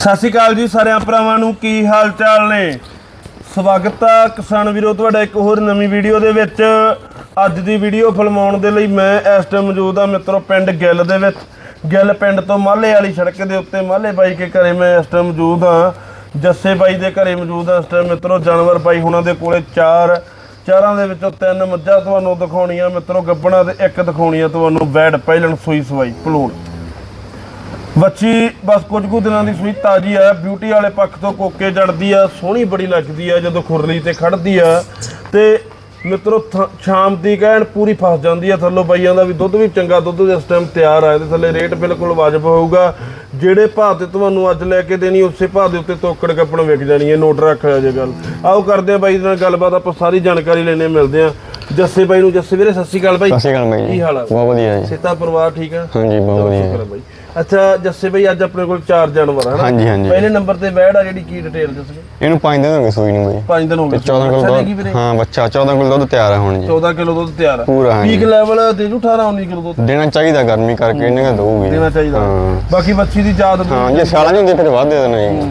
ਸਤਿ ਸ਼੍ਰੀ ਅਕਾਲ ਜੀ ਸਾਰਿਆਂ ਭਰਾਵਾਂ ਨੂੰ, ਕੀ ਹਾਲ ਚਾਲ ਨੇ? ਸਵਾਗਤ ਆ ਕਿਸਾਨ ਵੀਰੋ, ਤੁਹਾਡਾ ਇੱਕ ਹੋਰ ਨਵੀਂ ਵੀਡੀਓ ਦੇ ਵਿੱਚ। ਅੱਜ ਦੀ ਵੀਡੀਓ ਫਿਲਮਾਉਣ ਦੇ ਲਈ ਮੈਂ ਇਸ ਟਾਈਮ ਮੌਜੂਦ ਆ ਮਿੱਤਰੋ, ਪਿੰਡ ਗਿੱਲ ਦੇ ਵਿੱਚ। ਗਿੱਲ ਪਿੰਡ ਤੋਂ ਮਾਲੇ ਵਾਲੀ ਸੜਕ ਦੇ ਉੱਤੇ ਮਾਲੇ ਬਾਈ ਕੇ ਘਰੇ ਮੈਂ ਇਸ ਟਾਈਮ ਮੌਜੂਦ ਆ। ਜੱਸੇ ਬਾਈ ਦੇ ਘਰੇ ਮੌਜੂਦ ਆ ਇਸ ਟਾਈਮ ਮਿੱਤਰੋ, ਜਾਨਵਰ ਬਾਈ ਹੁਣਾਂ ਦੇ ਕੋਲੇ ਚਾਰ। ਚਾਰਾਂ ਦੇ ਵਿੱਚੋਂ ਤਿੰਨ ਮੱਝਾਂ ਤੁਹਾਨੂੰ ਦਿਖਾਉਣੀਆਂ ਮਿੱਤਰੋ, ਗੱਬਣਾ ਤੇ ਇੱਕ ਦਿਖਾਉਣੀ ਆ ਤੁਹਾਨੂੰ ਵੈਡ ਪਹਿਲਣ ਸੂਈ ਸਵਾਈ, ਭਲੂਣ। ਬੱਚੀ ਬਸ ਕੁਝ ਕੁ ਦਿਨਾਂ ਦੀ ਸੂਈ ਤਾਜੀ ਆ। ਬਿਊਟੀ ਵਾਲੇ ਪੱਖ ਤੋਂ ਕੋਕੇ ਜੜਦੀ ਆ ਸੋਹਣੀ ਬੜੀ ਲੱਗਦੀ ਆ ਜਦੋਂ ਖੁਰਲੀ ਤੇ ਖੜਦੀ ਆ। ਤੇ ਮਿੱਤਰੋ ਸ਼ਾਮ ਦੀ ਕਹਿਣ ਪੂਰੀ ਫਸ ਜਾਂਦੀ ਆ। ਥੱਲੋਂ ਬਾਈਆਂ ਦਾ ਵੀ ਦੁੱਧ ਵੀ ਚੰਗਾ ਦੁੱਧ ਇਸ ਟਾਈਮ ਤਿਆਰ ਆ। ਇਹਦੇ ਥੱਲੇ ਰੇਟ ਬਿਲਕੁਲ ਵਾਜਬ ਹੋਊਗਾ। ਜਿਹੜੇ ਭਾਅ ਤੇ ਤੁਹਾਨੂੰ ਅੱਜ ਲੈ ਕੇ ਦੇਣੀ ਉਸੇ ਭਾਅ ਦੇ ਉੱਤੇ ਤੋਕੜ ਕੱਪਣ ਵਿਕ ਜਾਣੀ ਹੈ ਨੋਟ ਰੱਖ ਲਿਆ ਜੇ ਗੱਲ। ਆਓ ਕਰਦੇ ਆ ਬਾਈ ਨਾਲ ਗੱਲਬਾਤ। ਆਪਾਂ ਸਾਰੀ ਜਾਣਕਾਰੀ ਲੈਣੇ ਮਿਲਦੇ ਆ ਜੱਸੇ ਬਾਈ ਨੂੰ। ਜੱਸੇ ਵੀਰੇ ਸਤਿ ਸ਼੍ਰੀ ਅਕਾਲ ਬਾਈ। ਸਤਿ ਸ਼੍ਰੀ ਅਕਾਲ ਬਾਈ ਕੀ ਹਾਲ ਆ? ਬਹੁਤ ਵਧੀਆ ਜੀ। ਸੇਤਾ ਪਰਿਵਾਰ ਠੀਕ ਆ? ਹਾਂਜੀ ਬਹੁਤ ਵਧੀਆ। ਸ਼ੁਕਰ ਬਾਈ। ਅੱਛਾ ਜੱਸੇ ਬਾਈ ਅੱਜ ਆਪਣੇ ਕੋਲ ਚਾਰ ਜਾਨਵਰ ਹਨ ਹਾਂਜੀ, ਹਾਂਜੀ। ਪਹਿਲੇ ਨੰਬਰ ਤੇ ਬੈੜ ਆ ਜਿਹੜੀ ਕੀ ਡਿਟੇਲ ਜੱਸੇ ਇਹਨੂੰ 5 ਦਿਨ ਹੋ ਗਏ ਸੂਈ ਨੂੰ ਬਾਈ। 5 ਦਿਨ ਹੋ ਗਏ 14 ਅੱਛਾ ਕਿਲੋ ਵੀਰੇ। ਦੁੱਧ ਹਾਂ ਬੱਚਾ 14 ਕਿਲੋ ਦੁੱਧ ਤਿਆਰ ਹੈ ਹੁਣ ਜੀ। 14 ਕਿਲੋ ਦੁੱਧ ਤਿਆਰ ਆ। ਪੂਰਾ ਹਾਂਜੀ। ਪੀਕ ਲੈਵਲ ਦੇ ਜੂ 18 19 ਕਿਲੋ ਦੁੱਧ। ਦੇਣਾ ਚਾਹੀਦਾ ਗਰਮੀ ਕਰਕੇ ਇਹਨੇ ਕਾ ਦਊਗੀ। ਦੇਣਾ ਚਾਹੀਦਾ। ਹਾਂ। ਬਾਕੀ ਬੱਚੀ ਦੀ ਯਾਦ ਹਾਂ ਜੇ ਸਾਲਾਂ ਨਹੀਂ ਹੁੰਦੀ ਫਿਰ ਵੱਧ ਦੇ ਦੇਣਾ ਜੀ।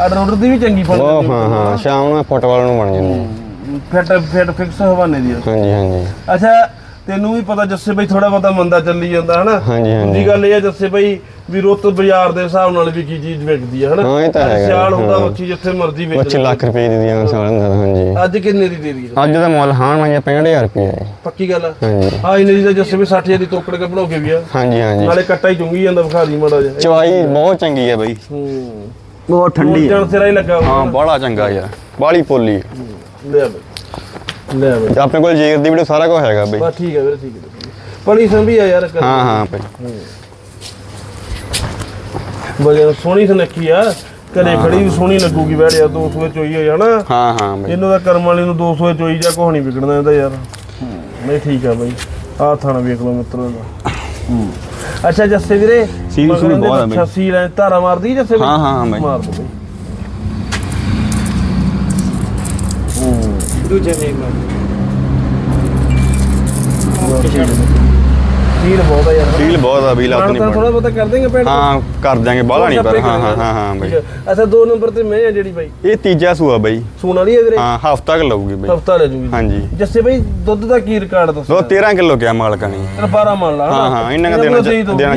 ਆਰਡਰ ਆਰਡਰ ਦੀ ਵੀ ਚੰਗੀ ਫਲ ਉਹ ਹਾਂ ਹਾਂ। ਸ਼ਾਮ ਨੂੰ ਫੁੱਟਬਾਲ ਨੂੰ ਬਣ ਜਾਂਦੀ ਫਿੱਟ ਫਿੱਟ ਫਿਕਸ ਹਵਾਨੇ ਦੀ ਆ। ਹਾਂਜੀ ਹਾਂਜੀ। ਅੱਛਾ ਤੈਨੂੰ ਵੀ ਪਤਾ ਜੱਸੇ ਬਾਈ ਥੋੜਾ ਬਹੁਤਾ ਮੰਦਾ ਚੱਲੀ ਜਾਂਦਾ ਹਨਾ? ਹਾਂਜੀ, ਹਾਂਜੀ। ਦੂਜੀ ਗੱਲ ਇਹ ਆ ਜੱਸੇ ਬਾਈ ਵੀ ਰੁੱਤ ਬਾਜ਼ਾਰ ਦੇ ਹਿਸਾਬ ਨਾਲ ਵੀ ਕੀ ਚੀਜ਼ ਵਿਕਦੀ ਹੈ ਹਨਾ? ਹਾਂ, ਇਹ ਤਾਂ ਹੈਗਾ, ਸਿਆਲ ਹੁੰਦਾ ਹਾਂ। ਜਿੱਥੇ ਮਰਜ਼ੀ ਵੇਚ ਬੱਚੇ ਲੱਖ ਰੁਪਏ ਦੀ ਦੀਆਂ ਸਾਲਾਂ ਦਾ ਹਾਂਜੀ। ਅੱਜ ਕਿੰਨੇ ਦੀ ਦੇ ਰਹੀ ਹੈ ਅੱਜ ਦਾ ਮੁੱਲ ਹਾਣ ਮੈਂ 65000 ਰੁਪਏ ਹੈ ਪੱਕੀ ਗੱਲ ਆ? ਹਾਂਜੀ। ਹਾਂ ਇਹਨੇ ਦੀ ਤਾਂ ਜੱਸੇ ਵੀ 60000 ਦੀ ਤੋਕੜ ਕੇ ਬਣਾਉ ਕੇ ਵੀ ਆ। ਹਾਂਜੀ ਹਾਂਜੀ। ਨਾਲੇ ਕੱਟਾ ਹੀ ਚੁੰਗੀ ਜਾਂਦਾ ਵਿਖਾ ਦੀ ਮਾੜਾ ਜਿਹਾ। ਚਵਾਈ ਬਹੁਤ ਚੰਗੀ ਹੈ ਬਾਈ। ਹੂੰ। ਬਹੁਤ ਠੰਡੀ ਜਣ ਸਿਰਾ ਹੀ ਲੱਗਾ ਹਾਂ ਬੜਾ ਚੰਗਾ ਯਾਰ। ਬਾਲੀ ਪੋਲੀ ਹੈ। ਲੈ ਬਈ। ਲੈ ਬਈ। ਤੇ ਆਪਣੇ ਕੋਲ ਜੇਰ ਦੀ ਵੀਡੀਓ ਸਾਰਾ ਕੁਝ ਹੈਗਾ ਬਾਈ। ਬਸ ਠੀਕ ਹੈ ਵੀਰੇ ਠੀਕ ਹੈ ਪਣੀ ਸੰਭੀ ਆ ਯਾਰ ਹਾਂ ਹਾਂ ਬਾਈ ਬਗੈਰ ਸੋਹਣੀ ਸੁਨੱਖੀ ਆ। ਘਰੇ ਖੜੀ ਵੀ ਸੋਹਣੀ ਲੱਗੂਗੀ ਬੈਠਿਆ 200 ਚੋਈ ਹੋਈ ਹਨਾ ਹਾਂ ਹਾਂ ਬਾਈ। ਇਹਨੂੰ ਤਾਂ ਕਰਮ ਵਾਲੀ ਨੂੰ 200 ਚੋਈ ਜਾ ਕੋਹ ਨਹੀਂ ਵਿਕਣਾ ਇਹਦਾ ਯਾਰ। ਨਹੀਂ ਠੀਕ ਆ ਬਾਈ। ਆਹ ਥਾਣਾ ਵੇਖ ਲਓ ਮਿੱਤਰੋ ਦਾ। ਅੱਛਾ ਜੱਸੇ ਵੀਰੇ। ਸੀਲ ਇਹਦੇ ਬਹੁਤ ਆ ਬਾਈ। ਅੱਛਾ ਸੀਲ ਐ ਧਾਰਾ ਮਾਰਦੀ ਜੱਸੇ ਹਾਂ, ਹਾਂ, ਹਾਂ ਬਾਈ। ਮਾਰ ਦੋ ਬਾਈ। ਦੂਜੇ ਨੇ ਸੀਲ ਬਹੁਤ ਆ ਯਾਰ। ਫੀਲ ਬਹੁਤ ਆ ਬਈ ਲੱਤ ਨਹੀਂ ਤਾਂ ਪੜ ਥੋੜਾ ਬਹੁਤਾ ਕਰ ਦੇਂਗੇ ਭੈਣ ਹਾਂ ਕਰ ਦਿਆਂਗੇ ਬਾਹਲਾ ਨਹੀਂ ਪਰ ਹਾਂ ਹਾਂ ਹਾਂ ਹਾਂ ਬਈ। ਅੱਛਾ ਦੋ ਨੰਬਰ ਤੇ ਮੈਂ ਆ ਜਿਹੜੀ ਬਾਈ। ਇਹ ਤੀਜਾ ਸੂਆ ਬਈ। ਸੂਣ ਵਾਲੀ ਹੈ ਵੀਰੇ? ਹਾਂ ਹਫਤਾ ਕ ਲਊਗੀ ਬਈ। ਹਫਤਾ ਲੈ ਜੂਗੀ। ਹਾਂਜੀ। ਜੱਸੇ ਬਾਈ ਦੁੱਧ ਦਾ ਕੀ ਰਿਕਾਰਡ ਦੱਸੋ ਦੋ 13 ਕਿਲੋ ਕਿਆ ਮਾਲਕਾਂ ਨੇ। ਤੇਰਾ 12 ਮੰਨ ਲਾ ਹਾਂ ਹਾਂ ਇਹਨਾਂ ਦਾ ਦੇਣਾ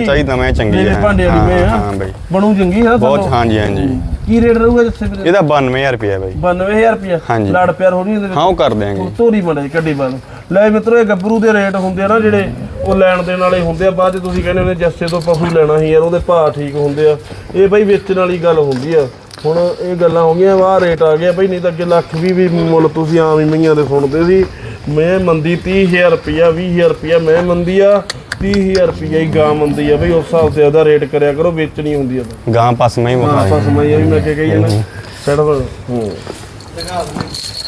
ਚਾਹੀਦਾ ਮੈਂ ਚੰਗੀ ਹੈ ਭਾਂਡੇ ਵਾਲੀ ਮੈਂ ਹਾਂ ਆ। ਹਾਂ ਬਈ। ਬਣੂ ਚੰਗੀ ਹੈ ਬਹੁਤ ਹਾਂਜੀ ਹਾਂਜੀ। ਕੀ ਰੇਟ ਰਹੂਗਾ ਜੱਸੇ ਵੀਰੇ ਇਹਦਾ 92000 ਰੁਪਏ ਬਈ। 92000 ਰੁਪਿਆ ਹਾਂਜੀ। ਲੜ ਪਿਆਰ ਹੋਣੀ ਇਹਦੇ ਵਿੱਚ? ਹਾਂ ਉਹ ਕਰ ਦਿਆਂਗੇ। ਤੋਰੀ ਮੜੇ ਕੱਢੀ ਬਾਦ ਲੈ ਮਿੱਤਰੋ ਇਹ ਗੱਭਰੂ ਦੇ ਰੇਟ ਹੁੰਦੇ ਆ ਨਾ ਜਿਹੜੇ ਉਹ ਲੈਣ ਦੇਣ ਵਾਲੇ ਹੁੰਦੇ ਆ। ਬਾਅਦ ਚ ਤੁਸੀਂ ਕਹਿੰਦੇ ਹੁੰਦੇ ਜੱਸੇ ਤੋਂ ਪਸ਼ੂ ਲੈਣਾ ਸੀ ਯਾਰ ਉਹਦੇ ਭਾਅ ਠੀਕ ਹੁੰਦੇ ਆ। ਇਹ ਬਈ ਵੇਚਣ ਵਾਲੀ ਗੱਲ ਹੁੰਦੀ ਆ। ਹੁਣ ਇਹ ਗੱਲਾਂ ਹੋ ਗਈਆਂ ਵਾਹ ਰੇਟ ਆ ਗਿਆ ਬਈ ਨਹੀਂ ਤਾਂ ਅੱਗੇ ਲੱਖ ਵੀ ਵੀ ਮੁੱਲ ਤੁਸੀਂ ਆਮ ਹੀ ਮਈਆਂ ਦੇ ਸੁਣਦੇ ਸੀ। ਮੈਂ ਮੰਦੀ 30000 ਰੁਪਿਆ 20000 ਰੁਪਿਆ ਮੈਂ ਮੰਦੀ ਆ। 30000 ਰੁਪਿਆ ਹੀ ਗਾਂ ਮੰਦੀ ਆ ਬਈ ਉਸ ਹਿਸਾਬ ਤੇ ਉਹਦਾ ਰੇਟ ਕਰਿਆ ਕਰੋ ਵੇਚਣੀ ਹੁੰਦੀ ਆ ਤਾਂ ਗਾਂ ਪਾਸ ਮੈਂ ਹੀ ਹਾਂ ਵਿਖਾਇਆ ਆਪਾਂ ਸਮਾਈ ਵੀ ਮੈਂ ਅੱਗੇ ਕਹੀ ਨਾ ਸੈਟ ਹੂੰ।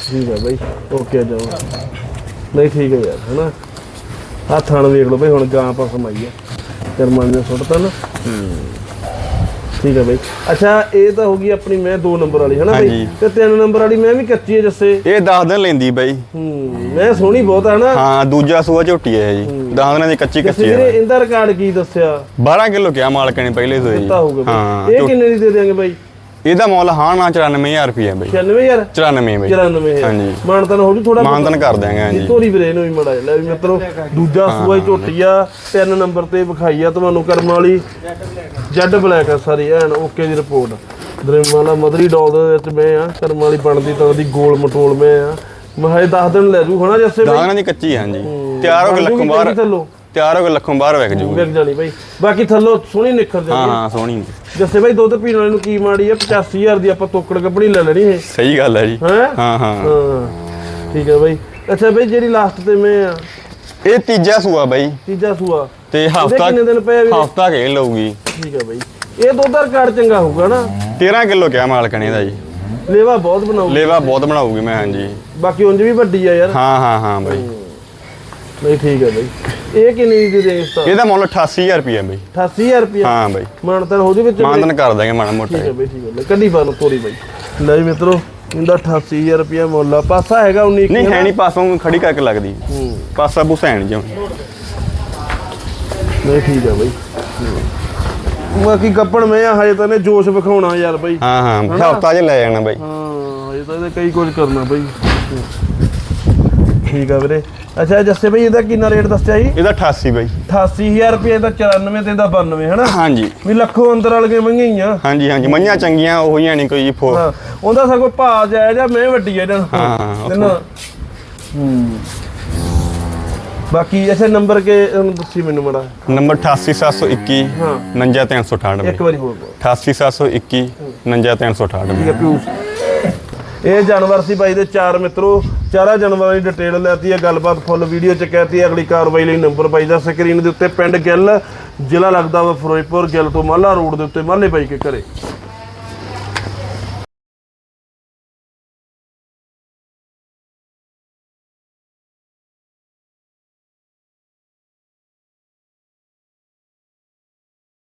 ਠੀਕ ਹੈ ਬਾਈ ਓਕੇ ਜਾਓ। ਨਹੀਂ ਠੀਕ ਹੈ ਯਾਰ ਹਨਾ। ਆਹ ਥਣ ਵੇਖ ਲਓ ਬਈ ਹੁਣ ਗਾਂ ਆਪਾਂ ਸਮਾਈ ਆ। ਕਰਮਾਂ ਨੇ ਸੁੱਟਤਾ ਨਾ। ਠੀਕ ਹੈ ਬਾਈ। ਅੱਛਾ ਇਹ ਤਾਂ ਹੋ ਗਈ ਆਪਣੀ ਮੈਂ 2 ਨੰਬਰ ਵਾਲੀ ਹਨਾ ਬਾਈ। ਤੇ 3 ਨੰਬਰ ਵਾਲੀ ਮੈਂ ਵੀ ਕੱਚੀ ਹੈ ਜੱਸੇ। ਇਹ 10 ਦਿਨ ਲੈਂਦੀ ਬਈ। ਹੂੰ ਮੈਂ ਸੋਹਣੀ ਬਹੁਤ ਹੈ ਨਾ ਹਾਂ ਦੂਜਾ ਸੂਆ ਝੋਟੀ ਹੈ ਜੀ। 10 ਦਿਨਾਂ ਦੀ ਕੱਚੀ ਕੱਚੀ ਹੈ ਇਹਦਾ ਰਿਕਾਰਡ ਕੀ ਦੱਸਿਆ? 12 ਕਿਲੋ ਕਿਆ ਮਾਲਕਾਂ ਨੇ ਪਹਿਲੇ ਜੀ। ਦਿੱਤਾ ਹੋਊਗਾ ਇਹ ਕਿੰਨੇ ਦੀ ਦੇ ਦਿਆਂਗੇ ਬਾਈ? ਇਹਦਾ ਮੁੱਲ ਹਾਂ ਨਾ 94000 ਰੁਪਏ ਬਈ। 96000 94 ਬਈ। 94000 ਹਾਂਜੀ। ਮਾਨਤਨ ਹੋ ਜੂ ਥੋੜਾ ਮਾਨਤਨ ਕਰ ਦਿਆਂਗੇ ਹਾਂਜੀ। ਤੋਰੀ ਵੀਰੇ ਨੂੰ ਵੀ ਮੜਾ ਲੈ ਵੀ ਮਿੱਤਰੋ ਦੂਜਾ ਸੂਆ ਝੋਟੀ ਆ। ਤਿੰਨ ਨੰਬਰ ਤੇ ਵਿਖਾਈ ਆ ਤੁਹਾਨੂੰ ਕਰਮ ਵਾਲੀ। ਜੈਡ ਬਲੈਕ ਆ ਸਾਰੀ ਐਨ ਓਕੇ ਦੀ ਰਿਪੋਰਟ। ਦਰੇਮਾਲਾ ਮਦਰੀ ਡੌਲ ਦੇ ਵਿੱਚ ਮੈਂ ਆ ਕਰਮ ਵਾਲੀ ਬਣਦੀ ਤਾਂ ਉਹਦੀ ਗੋਲ ਮਟੋਲ ਮੈਂ ਆ। ਮੈਂ ਹਜੇ 10 ਦਿਨ ਲੈ ਜੂ ਹਨਾ ਜੱਸੇ 10 ਬਈ ਦਿਨਾਂ ਦੀ ਕੱਚੀ ਹਾਂਜੀ। ਤਿਆਰ ਹੋ ਕੇ ਲੱਖੋਂ ਬਾਹਰ। ਤਿਆਰ ਹੋ ਕੇ ਲੱਖੋਂ ਬਾਹਰ ਵਿਕ ਜੂਗੀ। ਵਿਕ ਜਾਣੀ ਬਈ। ਬਾਕੀ ਥੱਲੋਂ ਸੋਹਣੀ ਹਾਂ ਜਾਂਦੀ। ਹਾਂ ਸੋਹਣੀ ਜੱਸੇ ਬਈ ਦੁੱਧ ਪੀਣ ਵਾਲੇ ਨੂੰ ਕੀ ਮਾੜੀ ਆ 85000 ਦੀ ਆਪਾਂ ਤੋਕੜ ਕੱਪੜੀ ਲੈ ਲੈਣੀ ਹੈ ਸਹੀ ਗੱਲ ਹੈ ਜੀ। ਹੈ? ਹਾਂ ਠੀਕ ਹੈ ਬਈ। ਅੱਛਾ ਬਈ ਜਿਹੜੀ ਲਾਸਟ ਤੇ ਮੈਂ ਆ। ਇਹ ਤੀਜਾ ਸੂਆ ਬਾਈ। ਤੀਜਾ ਸੂਆ। ਤੇ ਹਫਤਾ ਕਿੰਨੇ ਦਿਨ ਪਏ ਹਫਤਾ ਕੇ ਲਊਗੀ। ਠੀਕ ਹੈ ਬਈ। ਇਹ ਦੁੱਧ ਦਾ ਰਿਕਾਰਡ ਚੰਗਾ ਹੋਊਗਾ ਨਾ। 13 ਕਿਲੋ ਕਿਆ ਮਾਲਕਾਂ ਨੇ ਇਹਦਾ ਜੀ। ਲੇਵਾ ਬਹੁਤ ਬਣਾਊ ਲੇਵਾ ਬਹੁਤ ਬਣਾਉਗੀ ਮੈਂ ਹਾਂਜੀ। ਬਾਕੀ ਉਂਝ ਵੀ ਵੱਡੀ ਆ ਯਾਰ। ਹਾਂ ਹਾਂ ਹਾਂ ਬਾਈ। ਨਹੀਂ ਠੀਕ ਹੈ ਬਈ। ਇਹ ਕਿੰਨੀ ਦੀ ਰੇਂਜ ਤਾਂ? ਇਹਦਾ ਮੁੱਲ 88000 ਰੁਪਏ ਬਈ। 88000 ਰੁਪਏ ਹਾਂ ਬਾਈ। ਮਾਨਤਨ ਹੋ ਜੂ ਵਿੱਚ ਮਾਨਦਨ ਕਰ ਦਾਂਗੇ ਮਾੜਾ ਮੋਟਾ ਠੀਕ ਹੈ ਬਈ ਠੀਕ ਹੈ ਕੱਢੀ ਲਓ ਤੋਰੀ ਬਈ। ਲੈ ਮਿੱਤਰੋ ਇਹਦਾ 88000 ਰੁਪਏ ਮੁੱਲ ਆ। ਪਾਸਾ ਹੈਗਾ 19 ਨਹੀਂ ਹੈ ਨਹੀਂ ਪਾਸੋਂ ਖੜੀ ਕਰਕੇ ਲੱਗਦੀ। ਹੂੰ। ਪਾਸਾ ਬੁਸੈਣ ਜਿਉਂ ਨਹੀਂ ਠੀਕ ਹੈ ਬਈ। ਬਾਕੀ ਗੱਪਣ ਮੈਂ ਆ ਹਜੇ ਤਾਂ ਨੇ ਜੋਸ਼ ਵਿਖਾਉਣਾ ਯਾਰ ਬਾਈ। ਹਾਂ ਹਾਂ। ਹਫਤਾ ਚ ਲੈ ਜਾਣਾ ਬਾਈ। ਹਾਂ ਹਜੇ ਤਾਂ ਇਹਦੇ ਕਈ ਕੁਝ ਕਰਨਾ ਬਾਈ। ਠੀਕ ਆ ਵੀਰੇ। ਅੱਛਾ ਜੱਸੇ ਬਾਈ ਇਹਦਾ ਕਿੰਨਾ ਰੇਟ ਦੱਸਿਆ ਜੀ? ਇਹਦਾ 88 ਬਾਈ। 88000 ਰੁਪਏ ਦਾ 94 ਤੇ ਦਾ 92 ਹਨਾ? ਹਾਂਜੀ। ਵੀ ਲੱਖੋਂ ਅੰਦਰ ਵਾਲੀਆਂ ਮਹਿੰਗੀਆਂ। ਹਾਂਜੀ ਹਾਂਜੀ ਮਈਆਂ ਚੰਗੀਆਂ ਉਹੀ ਨਹੀਂ ਕੋਈ ਫੋ ਹਾਂ ਉਹਦਾ ਸਗੋਂ ਭਾਅ ਜਾਇਜ਼ ਆ ਮੈਂ ਵੱਡੀ ਆ ਇਹਨਾਂ ਨੂੰ ਹਾਂ, ਬਾਕੀ ਐਸੇ ਨੰਬਰ ਕੇ ਦੱਸੀ ਮੈਨੂੰ ਮੜਾ। ਨੰਬਰ 88721 ਹਾਂ। 59368 ਇੱਕ ਵਾਰੀ ਹੋਰ ਬੋਲ। 88721 59368 ਠੀਕ ਹੈ ਪਿਊਸ। ਇਹ ਜਾਨਵਰ ਸੀ ਬਾਈ ਦੇ ਚਾਰ ਮਿੱਤਰੋ। ਚਾਰਾਂ ਜਾਨਵਰਾਂ ਦੀ ਡਿਟੇਲ ਲੈਤੀ ਹੈ, ਗੱਲਬਾਤ ਫੁੱਲ ਵੀਡੀਓ ਚ ਕਹਿਤੀ ਅਗਲੀ ਕਾਰਵਾਈ ਲਈ ਨੰਬਰ ਬਾਈ ਦਾ ਸਕਰੀਨ ਦੇ ਉੱਤੇ, ਪਿੰਡ ਗਿੱਲ, ਜ਼ਿਲ੍ਹਾ ਲੱਗਦਾ ਵਾ ਫਿਰੋਜ਼ਪੁਰ, ਗਿੱਲ ਤੋਂ ਮਾਲਾ ਰੋਡ ਦੇ ਉੱਤੇ, ਮਾਲੇ ਬਾਈ ਕੇ ਘਰੇ।